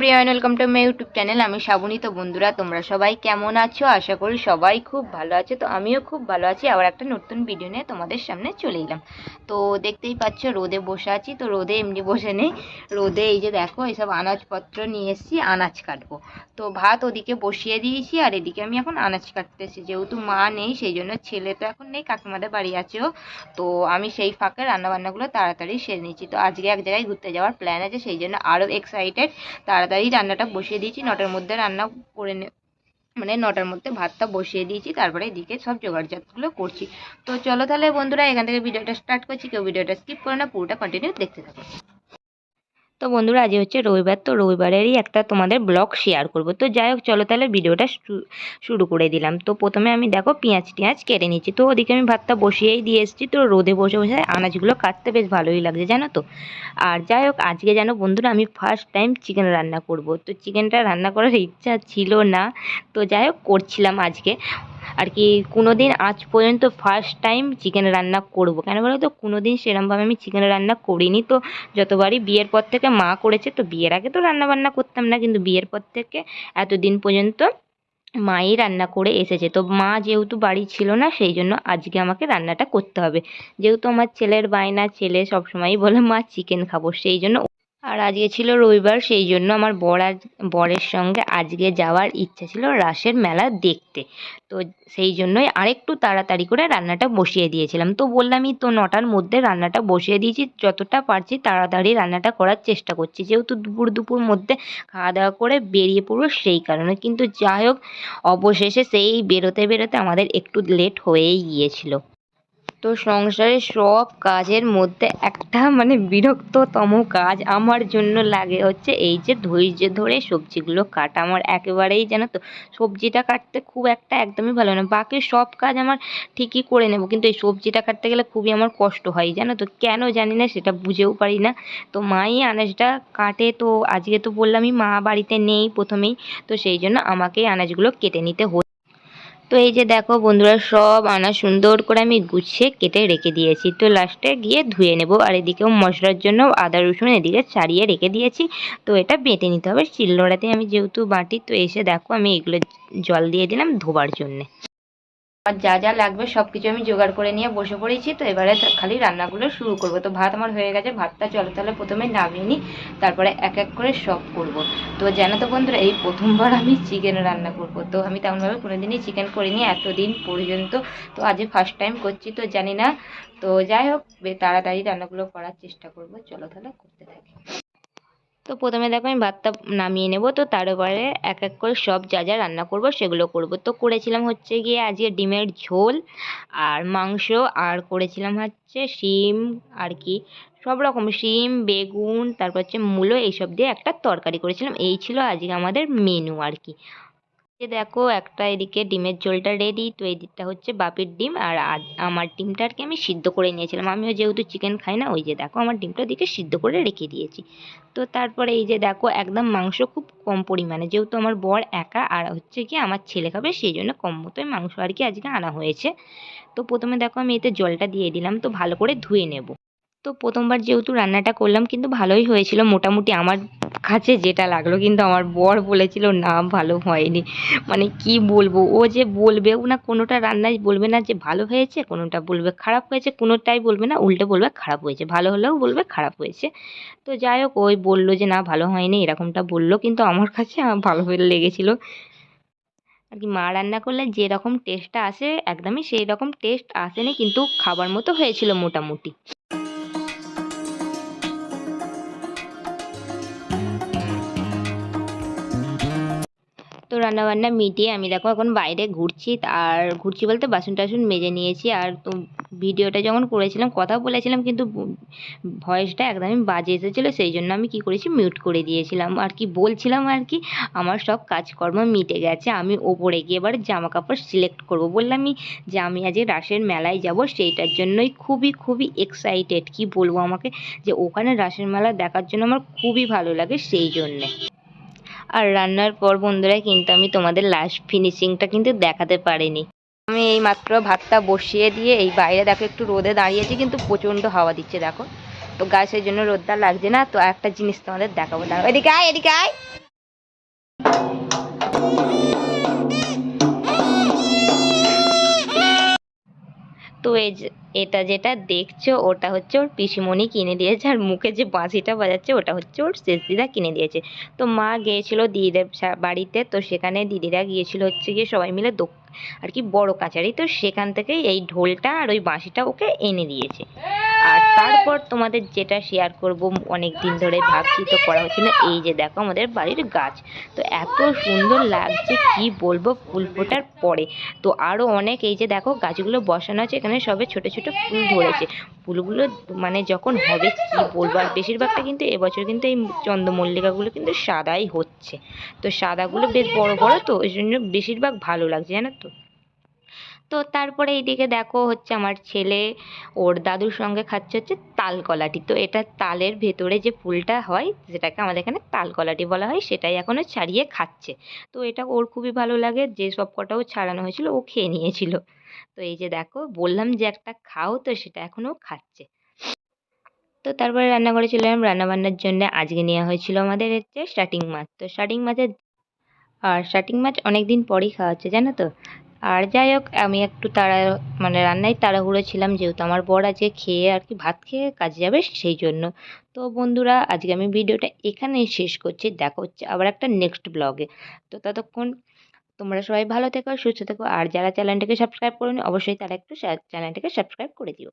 Brian welcome to my YouTube channel আমি শ্রাবণী তো বন্ধুরা, তোমরা সবাই কেমন আছো? আশা করি সবাই খুব ভালো আছে। তো আমিও খুব ভালো আছি। আবার একটা নতুন ভিডিও নিয়ে তোমাদের সামনে চলে এলাম। তো দেখতেই পাচ্ছ, রোদে বসে আছি। তো রোদে এমনি বসে নেই। রোদে এই যে দেখো এইসব আনাজপত্র নিয়ে এসেছি, আনাজ কাটবো। তো ভাত ওদিকে বসিয়ে দিয়েছি, আর এদিকে আমি এখন আনাজ কাটতে এসেছি যেহেতু মা নেই, সেই জন্য ছেলে তো এখন নেই, কাকিমাদের বাড়ি আছেও তো আমি সেই ফাঁকে রান্নাবান্নাগুলো তাড়াতাড়ি সেরে নিচ্ছি। তো আজকে এক জায়গায় ঘুরতে যাওয়ার প্ল্যান আছে, সেই জন্য আরও এক্সাইটেড তাড়াতাড়ি রান্নাটা বসিয়ে দিয়েছি, নটার মধ্যে রান্না করে নে মানে নটার মধ্যে ভাতটা বসিয়ে দিয়েছি, তারপরে এদিকে সব জোগাড়জাতগুলো করছি। তো চলো তাহলে বন্ধুরা, এখান থেকে ভিডিওটা স্টার্ট করছি, কেউ ভিডিওটা স্কিপ করে না, পুরোটা কন্টিনিউ দেখতে থাকো। তো বন্ধুরা আজ হচ্ছে রবিবার, তো রবিবারেরই একটা তোমাদের ব্লগ শেয়ার করব। তো যাই হোক, চলো তাহলে ভিডিওটা শুরু করে দিলাম। তো প্রথমে আমি দেখো পেঁয়াজ টিয়াজ কেটে নিচ্ছি। তো ওদিকে আমি ভাতটা বসিয়েই দিয়ে এসেছি। তো রোদে বসে বসে আনাজগুলো কাটতে বেশ ভালোই লাগছে, জানো তো? আর যাই হোক, আজকে যেন বন্ধুরা আমি ফার্স্ট টাইম চিকেন রান্না করব। তো চিকেনটা রান্না করার ইচ্ছা ছিল না। তো যাই হোক, করছিলাম আজকে। আর কি কোনো দিন আজ পর্যন্ত ফার্স্ট টাইম চিকেন রান্না করব। কেন বলো তো? কোনো দিন সেরমভাবে আমি চিকেন রান্না করিনি। তো যতবারই বিয়ের পর থেকে মা করেছে, তো বিয়ের আগে তো রান্না বান্না করতাম না। কিন্তু বিয়ের পর থেকে এতদিন পর্যন্ত মাই রান্না করে এসেছে। তো মা যেহেতু বাড়ি ছিল না, সেই জন্য আজকে আমাকে রান্নাটা করতে হবে। যেহেতু আমার ছেলের বায়না, ছেলে সবসময়ই বলে, মা চিকেন খাব। সেই জন্য আর আজকে ছিল রবিবার, সেই জন্য আমার বর বরের সঙ্গে আজকে যাওয়ার ইচ্ছা ছিল রাসের মেলা দেখতে। তো সেই জন্যই আরেকটু তাড়াতাড়ি করে রান্নাটা বসিয়ে দিয়েছিলাম। তো বললামই তো নটার মধ্যে রান্নাটা বসিয়ে দিয়েছি, যতটা পারছি তাড়াতাড়ি রান্নাটা করার চেষ্টা করছি। যেহেতু দুপুর দুপুর মধ্যে খাওয়া দাওয়া করে বেরিয়ে পড়ব সেই কারণে। কিন্তু যাই হোক, অবশেষে সেই বেরোতে বেরোতে আমাদের একটু লেট হয়েই গিয়েছিল। তো সংসারের সব কাজের মধ্যে একটা মানে বিরক্ততম কাজ আমার জন্য লাগে হচ্ছে এই যে ধৈর্য ধরে সবজিগুলো কাটা। আমার একেবারেই জানো তো সবজিটা কাটতে খুব একটা একদমই ভালো না। বাকি সব কাজ আমার ঠিকই করে নেব, কিন্তু এই সবজিটা কাটতে গেলে খুবই আমার কষ্ট হয়, জানো তো। কেন জানি না, সেটা বুঝেও পারি না। তো মাই আনাজটা কাটে, তো আজকে তো বললামই মা বাড়িতে নেই প্রথমেই, তো সেই জন্য আমাকেই আনাজগুলো কেটে নিতে হচ্ছে তো এই যে দেখো বন্ধুরা, সব আনা সুন্দর করে আমি গুছিয়ে কেটে রেখে দিয়েছি। তো লাস্টে গিয়ে ধুয়ে নেব। আর এদিকেও মশলার জন্য আদা, রসুন এদিকে ছাড়িয়ে রেখে দিয়েছি। তো এটা বেটে নিতে হবে। শিলনোড়াতে আমি যেহেতু বাটি, তো এসে দেখো আমি এগুলো জল দিয়ে দিলাম ধোবার জন্যে। আর যা যা লাগবে সব কিছু আমি জোগাড় করে নিয়ে বসে পড়েছি, তো এবারে খালি রান্নাগুলো শুরু করব। তো ভাত আমার হয়ে গেছে, ভাতটা চলো তাহলে প্রথমে নামিয়ে নিই, তারপরে এক এক করে সব করব। তো জানো তো বন্ধুরা, এই প্রথমবার আমি চিকেন রান্না করব। তো আমি তেমনভাবে কোনোদিনই চিকেন করিনি এতদিন পর্যন্ত, তো আজকে ফার্স্ট টাইম করছি, তো জানি না। তো যাই হোক তাড়াতাড়ি রান্নাগুলো করার চেষ্টা করব। চলো তাহলে করতে থাকি। তো প্রথমে দেখো আমি ভাতটা নামিয়ে নেব। তো তারপরে এক এক করে সব যা যা রান্না করব সেগুলো করব। তো করেছিলাম হচ্ছে গিয়ে আজকে ডিমের ঝোল আর মাংস আর করেছিলাম হচ্ছে শিম আর কি সব রকম শিম, বেগুন, তারপর হচ্ছে মূলো এইসব দিয়ে একটা তরকারি করেছিলাম। এই ছিল আজকে আমাদের মেনু আর কি। এই দেখো, একটা এদিকে ডিমের ঝোলটা রেডি তো এই দিকটা হচ্ছে বাপির ডিম। আর আমার ডিমটা আর কি আমি সিদ্ধ করে নিয়েছিলাম। আমিও যেহেতু চিকেন খাই না, ওই যে দেখো, আমার ডিমটা দিকে সিদ্ধ করে রেখে দিয়েছি। তো তারপরে এই যে দেখো, একদম মাংস খুব কম পরিমাণে, যেহেতু আমার বর একা, আর হচ্ছে কি আমার ছেলে খাবে, সেই জন্য কম মতোই মাংস আর কি আজকে আনা হয়েছে। তো প্রথমে দেখো আমি এতে জলটা দিয়ে দিলাম, তো ভালো করে ধুয়ে নেব। তো প্রথমবার যেহেতু রান্নাটা করলাম, কিন্তু ভালোই হয়েছিল। মোটামুটি আমার কাছে যেটা লাগল, কিন্তু আমার বর বলেছিল, না, ভালো হয়নি। মানে কি বলব? ও যে বলবেও না কোনোটা রান্নায় বলবে না যে ভালো হয়েছে, কোনোটা বলবে খারাপ হয়েছে, কোনোটাই বলবে না, উল্টে বলবে খারাপ হয়েছে। ভালো হলেও বলবে খারাপ হয়েছে। তো যাই হোক, ওই বলল যে, না, ভালো হয়নি, এরকমটা বলল, কিন্তু আমার কাছে ভালো হয়ে লেগেছিলো। আর কি মা রান্না করলে যেরকম টেস্টটা আসে, একদমই সেই রকম টেস্ট আসেনি, কিন্তু খাবার মতো হয়েছিল মোটামুটি। রান্নাবান্না মিটিয়ে আমি দেখো এখন বাইরে ঘুরছি, আর ঘুরছি বলতে বাসন টাসন মেজে নিয়েছি, আর তো ভিডিওটা যখন করেছিলাম কথা বলেছিলাম, কিন্তু ভয়েসটা একদমই বাজে এসেছিল, সেই জন্য আমি কি করেছি মিউট করে দিয়েছিলাম। আর কি বলছিলাম আর কি, আমার সব কাজকর্ম মিটে গেছে, আমি ওপরে গিয়ে এবার জামা কাপড় সিলেক্ট করব। বললামই যে আমি আজকে রাসের মেলায় যাব, সেইটার জন্যই খুবই খুবই এক্সাইটেড কি বলব আমাকে? যে ওখানে রাসের মেলা দেখার জন্য আমার খুবই ভালো লাগে, সেই জন্যে। আর রান্নার পর বন্ধুরা কিন্তু আমি তোমাদের লাস্ট ফিনিশিংটা কিন্তু দেখাতে পারিনি। আমি এই মাত্র ভাতটা বসিয়ে দিয়ে এই বাইরে দেখো একটু রোদে দাঁড়িয়েছি, কিন্তু প্রচণ্ড হাওয়া দিচ্ছে দেখো। তো গাছের জন্য রোদটা লাগছে না, তো একটা জিনিস তোমাদের দেখাবো। দাঁড়াও, এদিকে আয় এদিকে আয়। তো এই এটা যেটা দেখছ ওটা হচ্ছে ওর পিসিমণি কিনে দিয়েছে আর মুখে যে বাঁশিটা বাজাচ্ছে ওটা হচ্ছে ওর শেষ দিদা কিনে দিয়েছে। তো মা গিয়েছিল দিদিদের বাড়িতে তো সেখানে দিদিরা গিয়েছিল হচ্ছে গিয়ে সবাই মিলে আর কি বড় কাছারি তো সেখান থেকেই এই ঢোলটা আর ওই বাঁশিটা ওকে এনে দিয়েছে। আর তারপর তোমাদের যেটা শেয়ার করব অনেক দিন ধরে ভাবছি তো করা হচ্ছে না। এই যে দেখো আমাদের বাড়ির গাছ। তো এত সুন্দর লাগছে কি বলব ফুল ফোটার পরে। তো আরও অনেক এই যে দেখো গাছগুলো বসানো আছে এখানে সবে ছোট ছোট ফুল ধরেছে। ফুলগুলো মানে যখন হবে কি বলব? আর বেশিরভাগটা কিন্তু এবছর কিন্তু এই চন্দ্রমল্লিকাগুলো কিন্তু সাদাই হচ্ছে। তো সাদাগুলো বেশ বড় বড় তো ওই জন্য বেশিরভাগ ভালো লাগছে জানো তো? তো তারপরে এইদিকে দেখো হচ্ছে আমার ছেলে, ওর দাদুর সঙ্গে খাচ্ছে হচ্ছে তাল কলাটি তো এটা তালের ভেতরে যে ফুলটা হয়, যেটাকে আমাদের এখানে তাল কলাটি বলা হয়, সেটাই এখনও ছাড়িয়ে খাচ্ছে। তো এটা ওর খুবই ভালো লাগে, যে সব কটাও ছাড়ানো হয়েছিল, ও খেয়ে নিয়েছিল। তো এই যে দেখো, বললাম যে একটা খাও, তো সেটা এখনও খাচ্ছে। তো তারপরে রান্নাঘরে চলে এলাম, রান্নাবান্নার জন্য আজকে নেওয়া হয়েছিল আমাদের হচ্ছে স্টার্টিং মাছ। তো স্টার্টিং মাছের, আর স্টার্টিং মাছ অনেক দিন পরেই খাওয়া হচ্ছে, জানো তো? আর যাই হোক, আমি একটু তাড়া মানে রান্নায় তাড়াহুড়ো ছিলাম, যেহেতু আমার বর আজকে খেয়ে আর কি ভাত খেয়ে কাজে যাবে সেই জন্য। তো বন্ধুরা, আজকে আমি ভিডিওটা এখানেই শেষ করছি। দেখা হচ্ছে আবার একটা নেক্সট ব্লগে তো ততক্ষণ তোমরা সবাই ভালো থেকো, সুস্থ থেকো, আর যারা চ্যানেলটাকে সাবস্ক্রাইব করোনি, অবশ্যই তারা একটু চ্যানেলটাকে সাবস্ক্রাইব করে দিও।